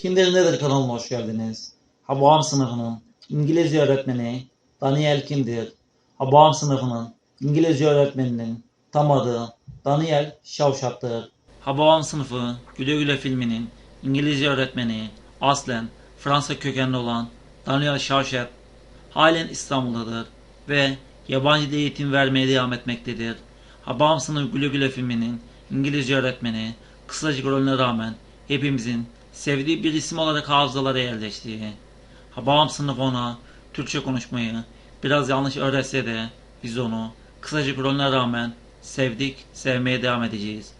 Kimdir Nedir kanalına hoş geldiniz. Hababam sınıfının İngilizce öğretmeni Daniel kimdir? Hababam sınıfının İngilizce öğretmeninin tam adı Daniel Şavşat'tır. Hababam sınıfı Güle Güle filminin İngilizce öğretmeni aslen Fransa kökenli olan Daniel Şavşat halen İstanbul'dadır ve yabancı eğitim vermeye devam etmektedir. Hababam sınıfı Güle Güle filminin İngilizce öğretmeni kısacık rolüne rağmen hepimizin sevdiği bir isim olarak hafızalara yerleşti. Hababam sınıfı ona Türkçe konuşmayı biraz yanlış öğretse de biz onu kısacık rolüne rağmen sevdik, sevmeye devam edeceğiz.